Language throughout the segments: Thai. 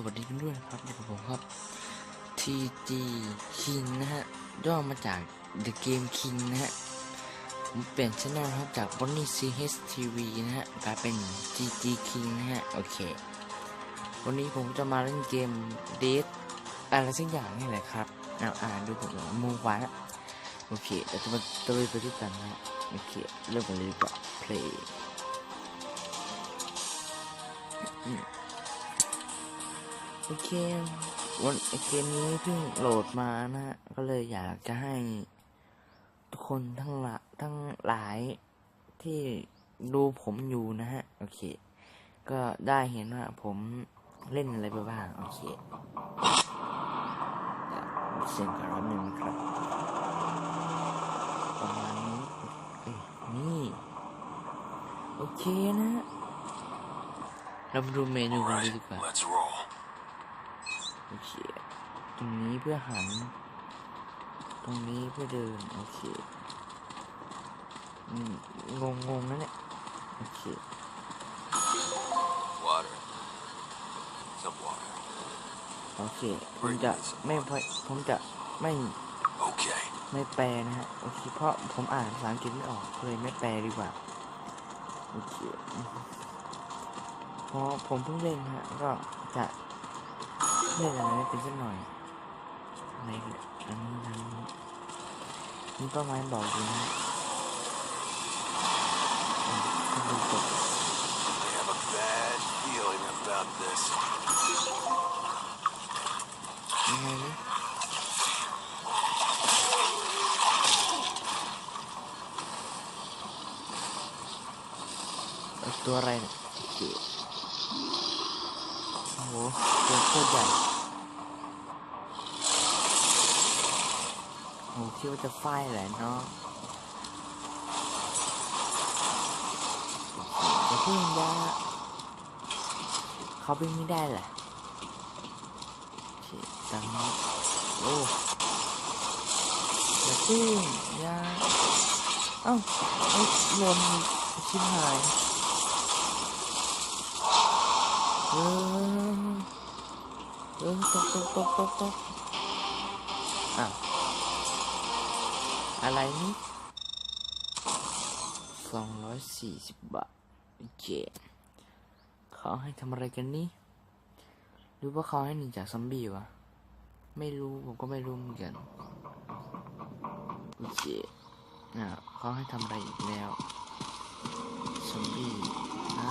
สวัสดีกันด้วยนะครับอยู่กับผมครับ TG King นะฮะย่อมาจาก The Game King นะฮะผมเปลี่ยนช่องครับจาก Bonnie CH TV นะฮะกลายเป็น TG King นะฮะ โอเค วันนี้ผมจะมาเล่นเกม Dead อะไรสักอย่างนี่แหละครับเอาอ่านดูผมมูขวานะโอเคเดี๋ยวจะมาตะลุยไปด้วยกันนะฮะโอเค เริ่มกันเลยดีกว่า play อืม โอเควันเกมนี้เพิ่งโหลดมานะฮะ ก็เลยอยากจะให้ทุกคนทั้งหละทั้งหลายที่ดูผมอยู่นะฮะ โอเค ก็ได้เห็นว่าผมเล่นอะไรไปบ้าง โอเคเสียงกันรับหนึ่งครับประมาณนี้นี่ โอเคนะเรามาดูเมนูกันดีกว่า โอเค ตรงนี้เพื่อหัน ตรงนี้เพื่อเดิน โอเคอืมงงงๆนะเนี่ยโอเค Water. Some water. โอเค ผมจะไม่พอยผมจะไม่ Okay. ไม่แปลนะฮะ โอเค เพราะผมอ่านภาษาอังกฤษไม่ออกเลยไม่แปลดีกว่า โอเค เพราะผมเพิ่งเล่นฮะ ก็จะ เล่นอะไรไม่เป็นสักหน่อยอะไรเนี่ยอันนี้อันนี้มีต้นไม้บอกอยู่นะอืมต้องดูกด I have a bad feeling about this. ยังไงนะเอ้ยตัวอะไรเนี่ยโอเคโอ้โหตัวโคตรใหญ่ โอ้โหคิดว่าจะไฟแหละเนาะจะพึ่งยาเขาวิ่งไม่ได้แหละตังนี้โอ้อย่าพึ่งยาเอ้าล่นอีกชิบหายเออเออตกตกตกตกตก อะไรนี่สองร้อยสี่สิบบาทโอเคเขาให้ทำอะไรกันนี่หรือว่าเขาให้หนีจากซอมบี้วะ ไม่รู้ ผมก็ไม่รู้เหมือนกันโอเคอะเขาให้ทำอะไรอีกแล้ว ซอมบี้อ่า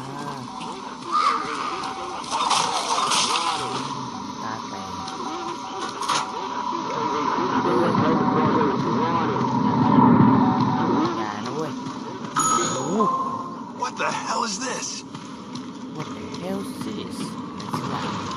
What the hell is this? what the hell is this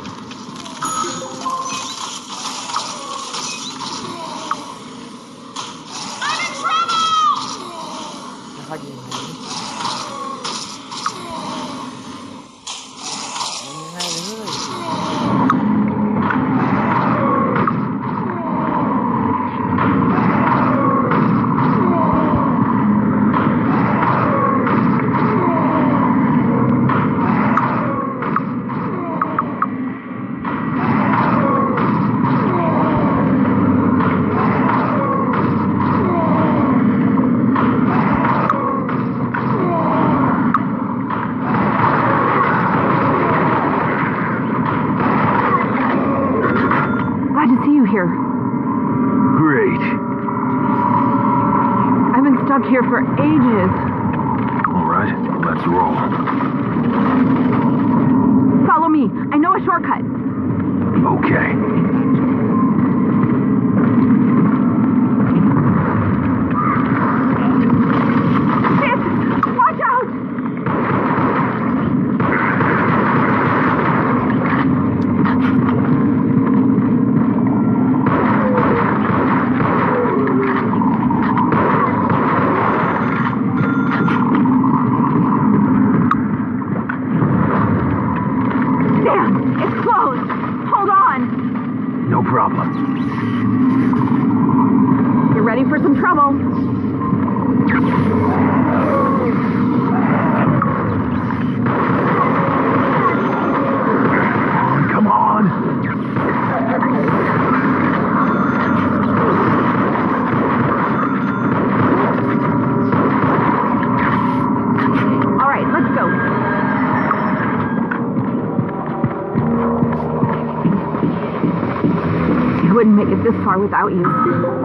far without you.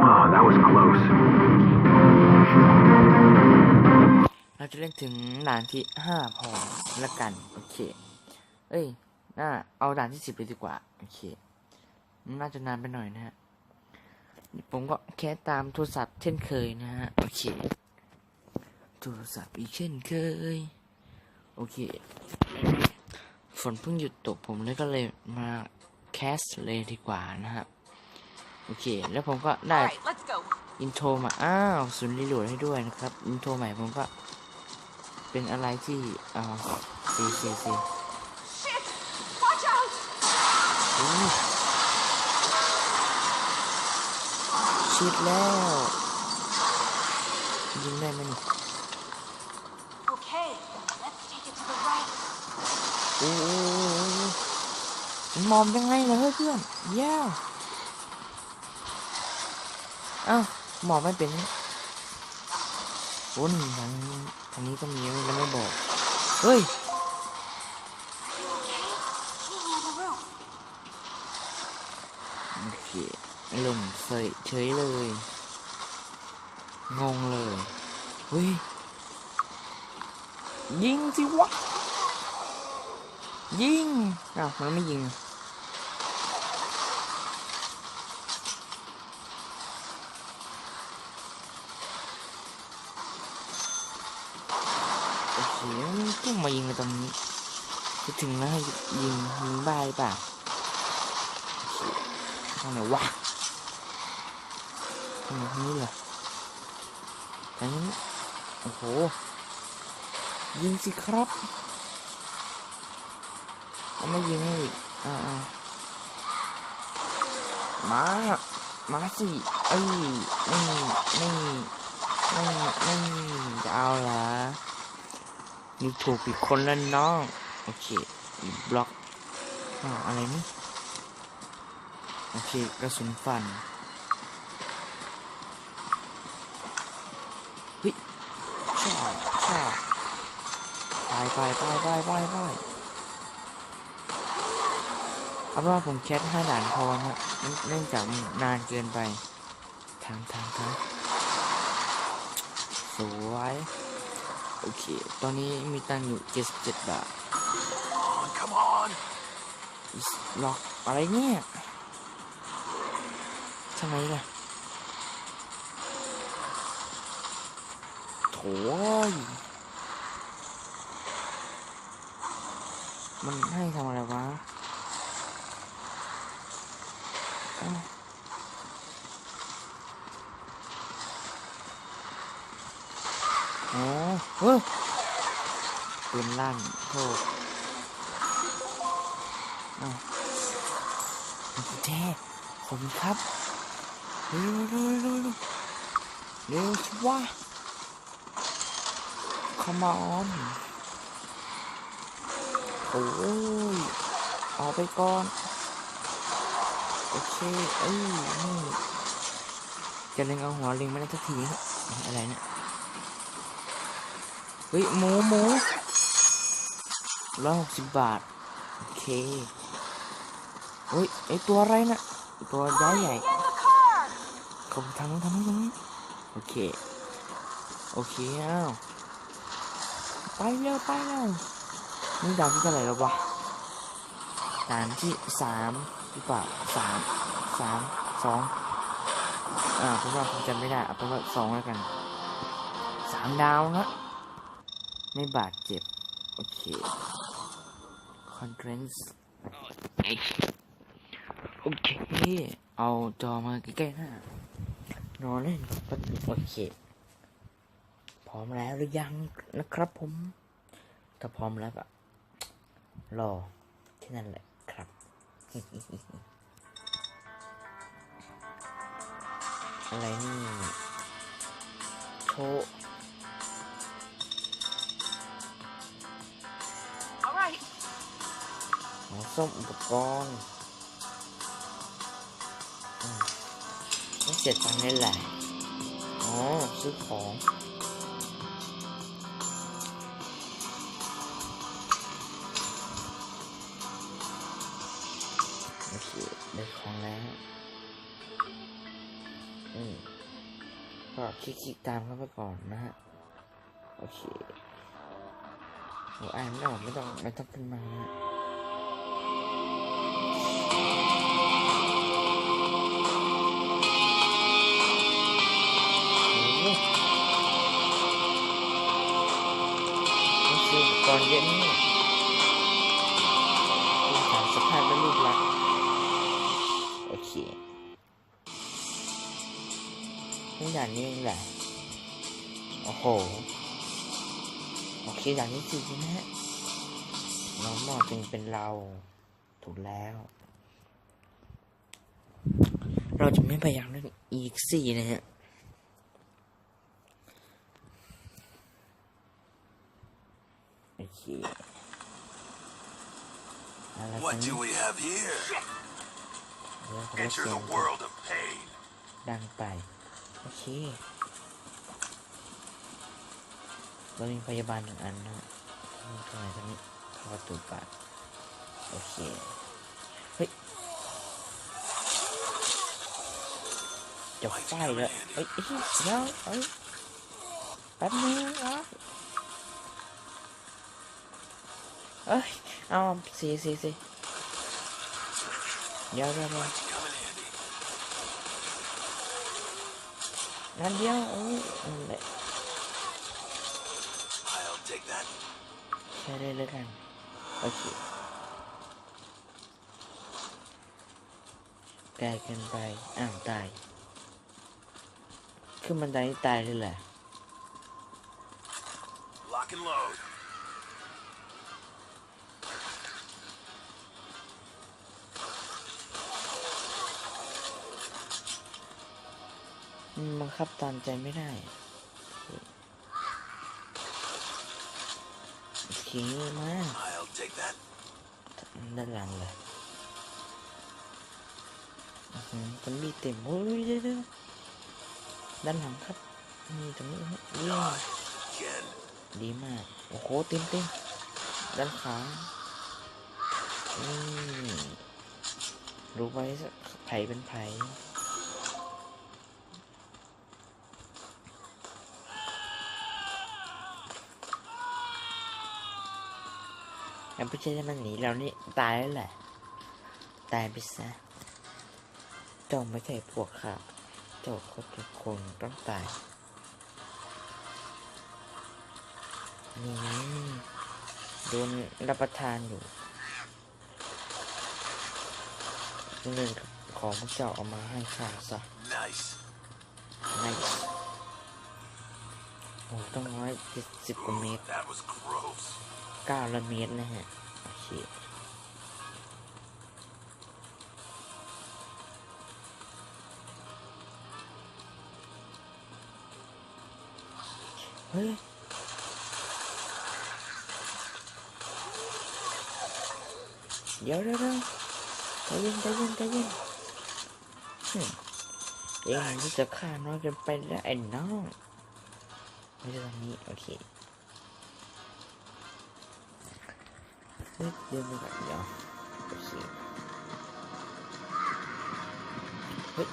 Oh, that was close. เราจะเล่นถึงด่านที่ห้าพอละกัน โอเค เอ้ย น่า เอาด่านที่สิบเลยดีกว่า โอเคมันน่าจะนานไปหน่อยนะฮะ ผมก็แค่ตามโทรศัพท์เช่นเคยนะฮะ โอเค โทรศัพท์อีกเช่นเคย โอเค ฝนเพิ่งหยุดตกผมเลยก็เลยมาแคสเลยดีกว่านะฮะ โอเค แล้วผมก็ได้ All right, let's go. อินโทรมา อ้าวศูนย์รีโหลดให้ด้วยนะครับ อินโทรใหม่ผมก็ เป็นอะไรที่อ่าซีซีซี Shit! Watch out! ชิดแล้ว ยิงได้ไหมนี่ Okay, let's take it to the right. โอ้โหมันมองยังไงเหรอเฮ้ยเพื่อนเย้ว อ้าวหมอบไม่เป็นโอ้นทางทางนี้ก็มีแล้วไม่บอก เฮ้ยโอเคหลงเฉยเฉยเลย งงเลยเฮ้ยยิงสิวะ ยิงอ้าวมันไม่ยิง พุ่งมายิงตรงนี้จะถึงแล้วให้ยิงยิงบ้าหรือเปล่าทางไหนวะทางไหนทางนี้เหรอทางนี้โอ้โหยิงสิครับเอาไม่ยิงอีกอ่ามามาสิเอ้ยนี่นี่นี่นี่จะเอาเหรอ นี่ถูกผิดคนแล้วน้อง โอเคอีกบล็อกอ่าวอะไรนี่ โอเคกระสุนฟันเฮ้ยชอบชอบไปไปไปไปไปไปเอาว่าผมแคสห้าด่านพอนะเนื่องจากนานเกินไป ทางทางทางสวย โอเค ตอนนี้มีตังค์อยู่ 77 บาท Come on! อิสล็อกอะไรเนี่ยทำไมล่ะโถ่ยมันให้ทำอะไรวะเอ้าอ๋อ เฮ้ยปืนลั่นโทษอ้าวคุณแท้ขอบคุณครับเร็วเร็วเร็วเร็วเร็วสิวะ come on โอ้ยออกไปก่อน โอเคเอ้ยนี่จะเล็งเอาหัวเล็งไม่ได้สักทีฮะอะไรเนี่ย เฮ้ยหมูหมูร้อยหกสิบบาท โอเคเฮ้ยไอตัวอะไรนะตัวใหญ่ใหญ่เขาทางนู้นทางนู้นทางนู้โอเค โอเคอ้าวไปเร็วไปเร็วนี่ด่านที่เท่าไหร่แล้ววะด่านที่สามหรือเปล่าสามสามสองอ่าผมว่าผมจำไม่ได้เอาเป็นว่าสองแล้วกันสามดาวนะ ไม่บาดเจ็บ โอเคคอนเทนต์โอเค เอาจอมาใกล้ๆหน้านอนเล่นแป๊บนึงโอเค พร้อมแล้วหรือยังนะครับผม ถ้าพร้อมแล้วก็รอแค่นั้นแหละครับอะไรนี่โชว์ ของส้มอุปกรณ์อืมไม่เสียตังค์เลยแหละ อ๋อ ซื้อของโอเคได้ของแล้ว อืมก็คลิกๆตามเข้าไปก่อนนะฮะ โอเคโอ้อ่านไม่ออกไม่ต้องไม่ต้องขึ้นมานะ ด่านนี้เองแหละ โอ้โห โอเคอย่างนี้สินะฮะ น้องมอจึงเป็นเรา ถูกแล้ว เราจะไม่พยายามเล่นอีกสี่นะฮะโอเคอะไรกัน What do we have here? เดี๋ยวเขาเรียก Enter เสีย the ง world of pain. ดังไป โอเค เรามีพยาบาลหนึ่งอันนะมีตรงไหนตรงนี้เข้ารตูปากโอเค เฮ้ยจะไฟแล้วเฮ้ยเฮ้ยเดี๋ยวเฮ้ยแป๊บนึงอะเอ้ย เอาสีสีสีเดี๋ยวเดี๋ยว เดี๋ยว Come in handy. นั่นเดียวเอ้ยนั่นแหละ I'll take that. ใช้ได้เลยกันโอเคไกลเกินไปอ้าวตายขึ้นบันไดนี่ตายเลยแหละ Lock and load. บังคับตามใจไม่ได้โอเคมา I'll take that. ด้านหลังเลยอื้อหือมันมีเต็มโอ้ยเดี๋ยวเดี๋ยวด้านหลังครับนี่ตรงนี้ครับเยี่ยม Again. ดีมาก โอ้โหเต็มเต็มด้านขานี่รู้ไว้สักไผ่เป็นไผ่ แล้วไม่ใช่ที่มันหนีเรานี่ตายแล้วแหละ ตายไปซะเจ้าไม่ใช่พวกข้าเจ้าก็ทุกคนต้องตาย นี่ไงโดนรับประทานอยู่เรื่องของพระเจ้าเอามาให้ข้าซะ Nice. ไงโอ้ต้องร้อยเจ็ดสิบกว่าเมตร That was gross. เก้าละเมตรนะฮะ โอเคเฮ้ยเดี๋ยวเดี๋ยวเดี๋ยวใจเย็นใจเย็นใจเย็นเองนี่จะฆ่าน้อยเกินไปแล้วไอ้น้องไม่ใช่ตรงนี้ โอเค นี่นี่รถรถรถ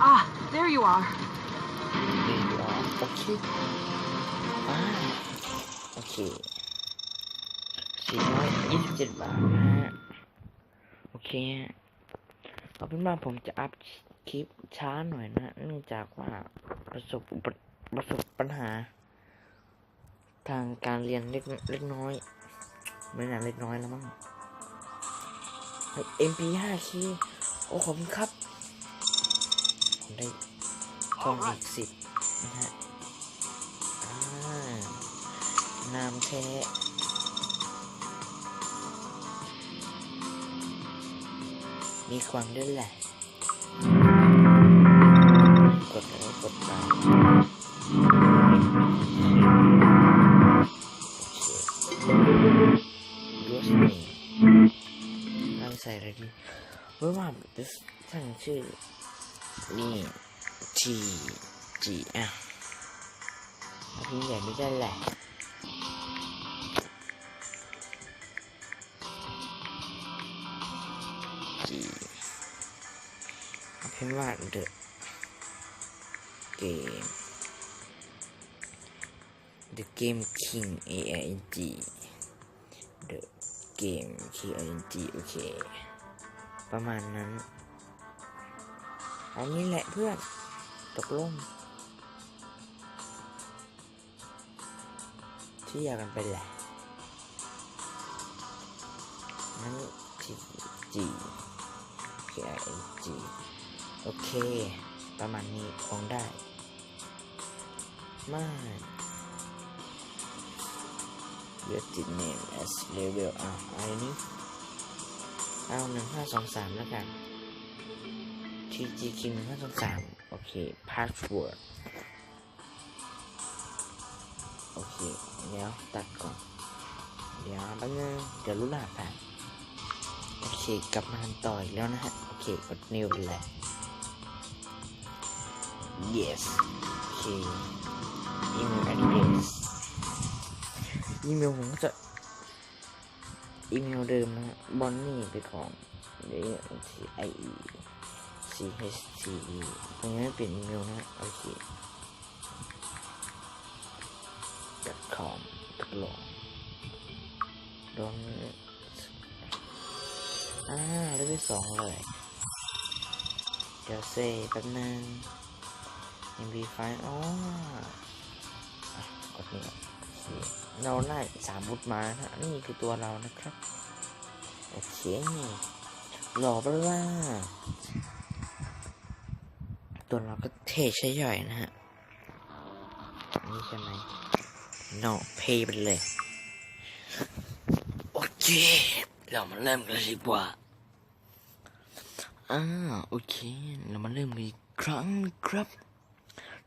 Ah, there you are. นี่เหรอโอเค อ่อเคสี่ร้อาะเป็นว่าผมจะอัพคลิปช้าหน่อยนะเนื่องจากว่าประสบประสบปัญหา ทางการเรียนเล็กเล็กน้อย ไม่นานเล็กน้อยแล้วมั้ง MP5K โอ้ขอบคุณครับ ผมได้ทองอีกสิบนะฮะนามแท้ มีความด้วยแหละกดแล้วกดตามดูสเมน่าใส่อะไรดีเมื่อว่าจะสั่งชื่อ นี่ T G อะพิมพ์ใหญ่ไม่ได้แหละ พิมพ์ว่า the game the game king a i n g the game k i n g โอเค ประมาณนั้นอานี่แหละเพื่อน ตกลงที่อยากกันไปแหละนั้น G G K I N G โอเค ประมาณนี้คงได้ไม่เลือกติด name as level อ้าวอะไรนี้เอาหนึ่งห้าสองสามแล้วกัน TG King หนึ่งห้าสองสามโอเค password โอเคเดี๋ยวตัดก่อน เดี๋ยวแป๊บนึงเดี๋ยวรู้รหัสผ่านโอเค กลับมาทำต่ออีกแล้วนะฮะ โอเค กด new ไปเลย yes โอเค email address อีเมลผมก็จะอีเมลเดิมนะฮะบอนนี่ไปก่อนเดี๋ยว T I E C H T E ผมยังไม่เปลี่ยนอีเมลนะโอเค com ตกลงโดนอ่าเลเวลสองเลย เดี๋ยวเซ่แป๊บนึง mv ไฟอ๋ออะกดนี่ก่อนโอเคเราได้สามบุตรมานะนี่คือตัวเรานะครับ โอเคหล่อปะล่ะตัวเราก็เทใช่ย่อยนะฮะ นี่ใช่ไหม no pay ไปเลย โอเค เรามาเริ่มกันเลยดีกว่าอ่าโอเค เรามาเริ่มกันอีกครั้งครับ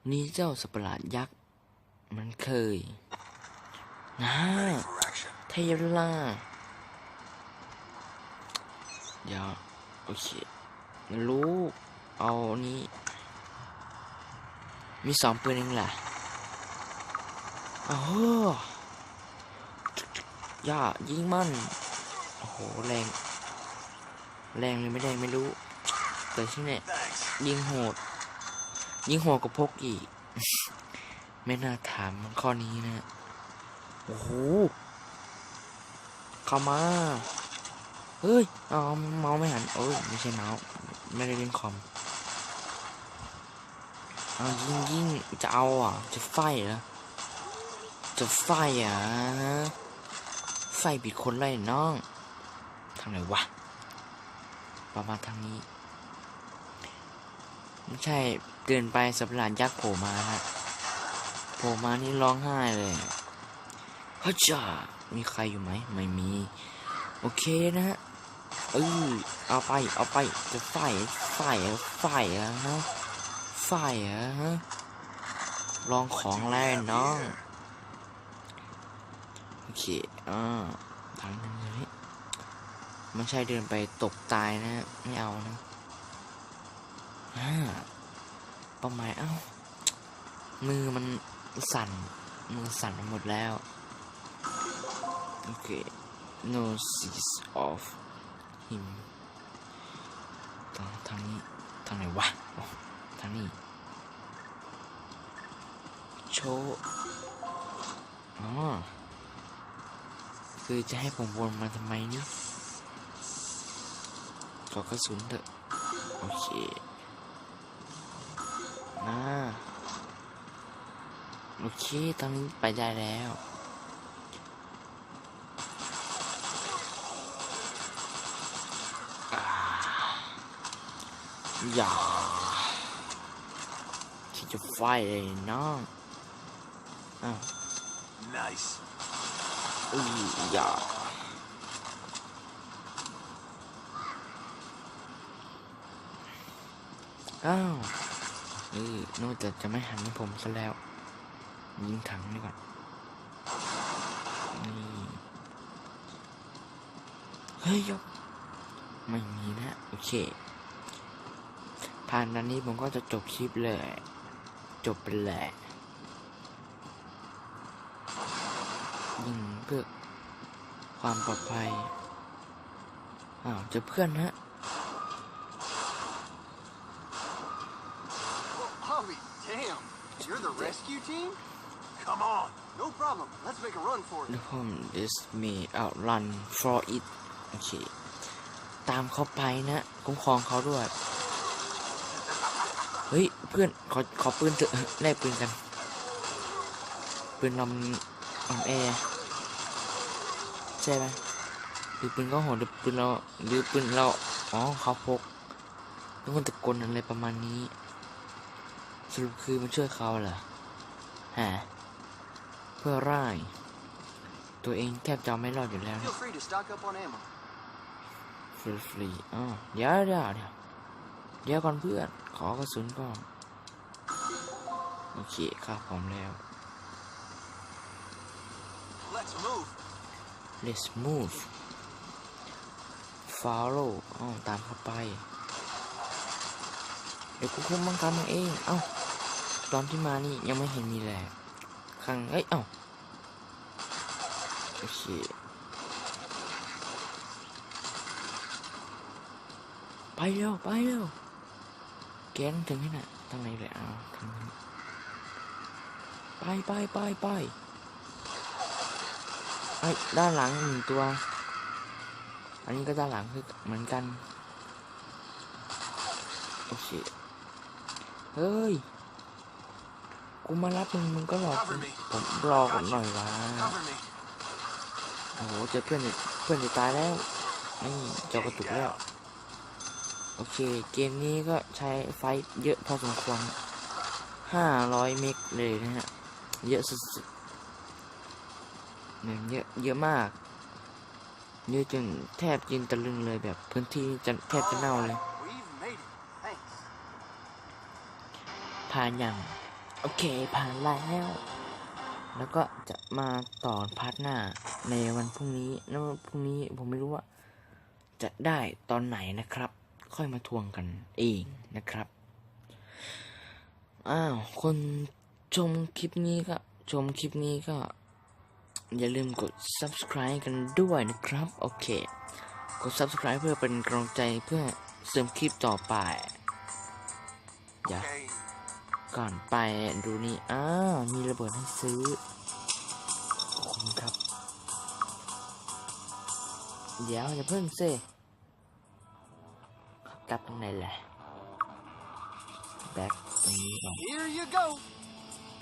นี่เจ้าสัตว์ประหลาดยักษ์ มันเคยนะเทยล่า เดี๋ยว โอเค รู้ เอานี้ มีสองปืนเองแหละโอ้ย่ายิงมัน โอ้โห แรง แรงเลยไม่ได้ไม่รู้ แต่ที่เนี่ยยิงโหด ยิงโหดกับพกอีก ไม่น่าถามข้อนี้นะ โอ้โห เข้ามา เฮ้ย เอาเมาส์ไม่หันเอ้ย ไม่ใช่เมาส์ ไม่ได้เล่นคอม เอายิงยิงจะเอาอะ จะไฟเหรอ จะไฟอะไฟบิดคนไล่น้อง ทางไหนวะ ประมาณทางนี้ ไม่ใช่เกินไปสับหลานยักษ์โผล่มาฮะโผล่มานี่ร้องไห้เลยฮ้ยจ้ามีใครอยู่ไหม ไม่มี โอเคนะฮะเออเอาไป เอาไป จะไฟไฟไฟอะฮะไฟอะฮะ ลองของแรงน้อง โอเค อ่าทางนั้นเลยไม่ใช่เดินไปตกตายนะ ไม่เอานะ อ่าป้าหมายเอ้า มือมันสั่น มือสั่นหมดแล้ว โอเค no sees of him ทางทางนี้ ทางไหนวะ ทางนี้ โชว์อ๋อคือจะให้ผมวนมาทำไมนี่ขอกระสุนเถอะ โอเค นะโอเค ตอนนี้ไปได้แล้วอ่าอย่าคิดจะไฟเลยน้องอ้าว Nice. อุ้ยอย่าอ้าว เออโน่าจะจะไม่หันให้ผมซะแล้ว ยิงถังดีกว่านี่เฮ้ยยกไม่มีนะ โอเค ผ่านด้นนี้ผมก็จะจบคลิปเลย จบไปแหละยิงเพื่อความปลอดภัยอ้าวเจอเพื่อนฮะ damn. You're the rescue team? Come on. No problem. Let's make a run for it. วผม this me out run for it โอเค ตามเขาไปนะ คุ้มครองเขาด้วย เฮ้ย เพื่อน ขอ ขอปืนเถอะแลกปืนกัน ปืนลำอ่อนแอใช่ไหมหรือปืนก็โหดหรือปืนเราหรือปืนเรา อ๋อเขาพกทุกคนตะโกนอะไรประมาณนี้ สรุปคือมันช่วยเขาเหรอฮะเพื่อร่ายตัวเองแทบจะเอาไม่รอดอยู่แล้ว Feel free to stock up on ammo. ฟรีฟรีๆอ๋อเดี๋ยวเดี๋ยวเดี๋ยวเดี๋ยวก่อนเพื่อน ขอกระสุนก่อนโอเคครับพร้อมแล้ว Let's move. let's move follow อ๋อตามเข้าไปเดี๋ยวกูคุมบังคับมันเอง เอ้า ตอนที่มานี่ยังไม่เห็นมีแหละข้างเอ้ย เอ้า โอเคไปเร็วไปเร็วแกต้องถึงให้น่ะทางไหนเลยเอาถึงนี้ไปไปไปไปไอ้ด้านหลังหนึ่งตัว อันนี้ก็ด้านหลังคือเหมือนกัน โอเค เฮ้ย กูมารับมึงมึงก็หลอกกูผมรอผมหน่อยวะ Cover me. โอ้โหเจอเพื่อนอีกเพื่อนจะตายแล้วนี่จอกระตุกแล้ว โอเค เกมนี้ก็ใช้ไฟเยอะพอสมควรห้าร้อยเมกเลยนะฮะ เยอะสุดๆเนี่ยเยอะเยอะมากเยอะจนแทบจินตะลึงเลยแบบพื้นที่จะแทบจะเน่าเลย ผ่านอยังโอเคผ่านแล้ว แล้วก็จะมาต่อพาร์ทหน้าในวันพรุ่งนี้แล้ววันพรุ่งนี้ผมไม่รู้ว่า จะได้ตอนไหนนะครับ ค่อยมาทวงกันเองนะครับอ้าวคนชมคลิปนี้ก็ชมคลิปนี้ก็ อย่าลืมกด subscribe กันด้วยนะครับ โอเค กด subscribe เพื่อเป็นกำลังใจเพื่อเสริมคลิปต่อไปอย่า Okay. ก่อนไปดูนี่ อ้าว มีระเบิดให้ซื้อ ขอบคุณครับ เดี๋ยวอย่าเพิ่งเซกลับตรงไหนแหละ แบ็คตรงนี้ก่อน Here you go.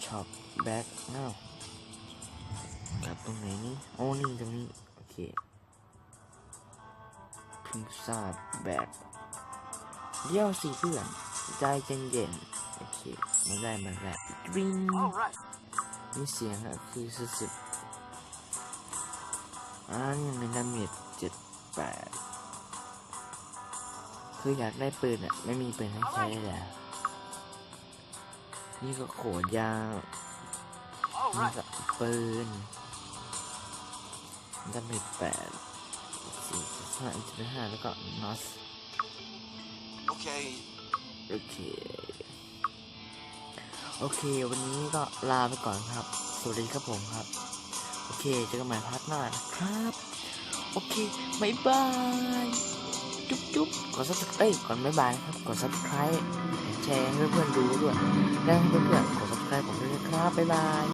ช็อปแบ็คอ้าวกลับตรงไหนนี่ โอ้นี่ตรงนี้ โอเค พิงซาแบ็คเดี๋ยวสิเพื่อน ใจเย็นๆ โอเคมาได้มาแล้วดริง All right. มีเสียงอะคือสุดๆอ่ายังเป็นดาเมจเจ็ดแปดคืออยากได้ปืนอะไม่มีปืนให้ใช้เลยอะนี่ก็โขดยาว All นี่ right. ก็ปืนดาเมจแปดสี่ห้าจุดห้าแล้วก็นอส Okay. โอเค โอเค วันนี้ก็ลาไปก่อนครับ สวัสดีครับผมครับ โอเค เจอกันใหม่พาร์ทหน้านะครับ โอเคบายบาย จุ๊บจุ๊บกดซับสไครต์เอ้ยก่อนบายบายครับ กดซับสไครต์แชร์ให้เพื่อนๆดูด้วย และให้เพื่อนๆกดซับสไครต์ผมด้วยนะครับบ๊ายบาย